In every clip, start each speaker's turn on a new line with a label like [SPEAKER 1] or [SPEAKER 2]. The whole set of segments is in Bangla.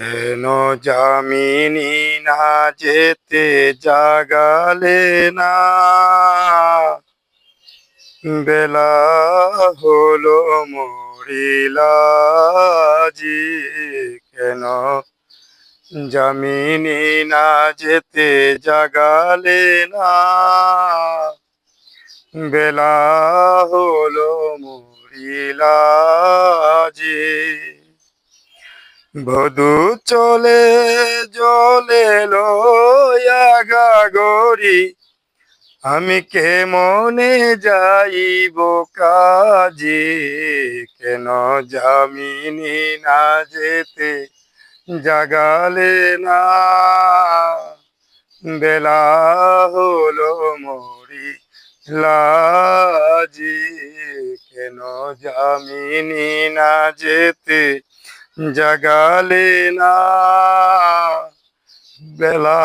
[SPEAKER 1] কেন জামিনি না যেতে জাগালে না? বেলা হলো মরিলাজি কেন জামিনি না যেতে জাগালে না? বেলা হলো মরিলাজি বধু চলে, জলে লয়া গরি আমি কে মনে যাইব কাজে? কেন জামিনি না যেতে? জাগালে না। বেলা হলো মরি লাজি। কেন জামিনি না যেতে? জাগালে না। বেলা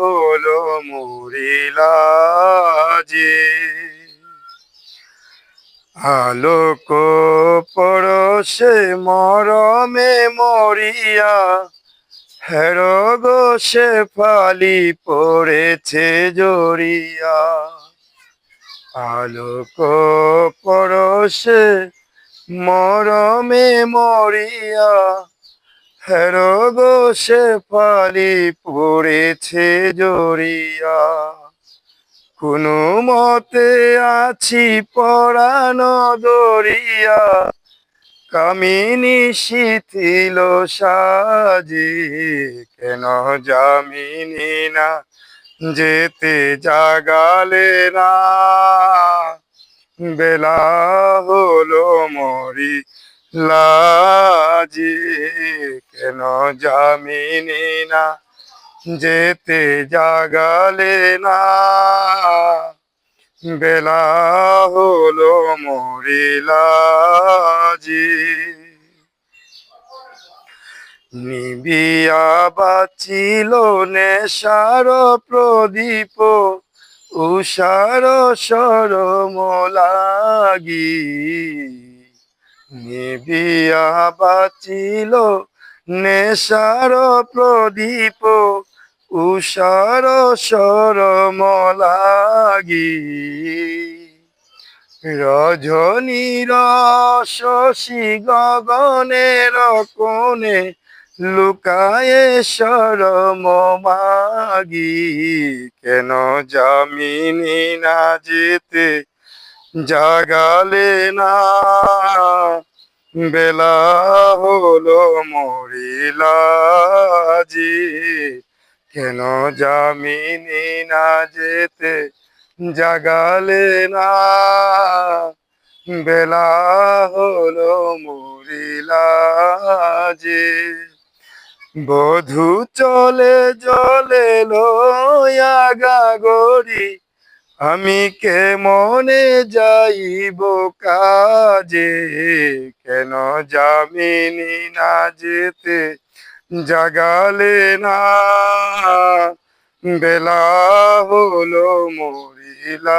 [SPEAKER 1] হলো মুরিলাজি আলোক পরশে মরমে মরিয়া। হেরো গো সে ফালি পড়েছে জড়িয়া আলোক পরশে মরমে মরিয়া, হেরো গো সে ফালি পড়েছে জড়িয়া কোনো মতে আছি পরানো দরিয়া, কামিনী শিথিল সাজি, কেন জামিনী না যেতে জাগালে না? বেলা হলো মরি, লাজি কেন জামিনি না? যেতে জাগালে না। বেলা হলো মরিলাজি নিবিয়া বাঁচিল নেশার প্রদীপ উষার সরম লাগি নিবিয়া বাঁচিল নেশার প্রদীপ উষার সরম লাগি রজনীর শশী গগনের কোণে লুকায়ে সরম মাগি, কেন জামিনি না যেতে জাগালে না? বেলা হলো মরিলাজি কেন জামিনি না যেতে জাগালে না? বেলা হলো মরিলাজি বধু চলে, জলে লয়া গাগরি। আমি কে মনে যাইব কাজে? কেন জামিনি না যেতে? জাগালে না। বেলা হলো মরিলাজি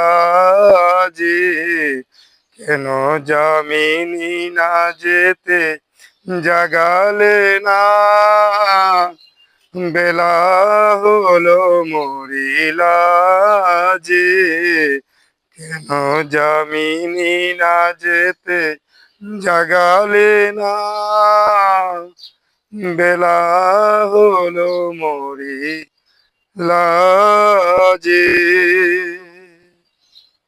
[SPEAKER 1] কেন জামিনি না যেতে? জাগালে না। বেলা হলো মরিলাজি কেন জামিনি না যেতে জাগালে না? বেলা হলো মরি লাজি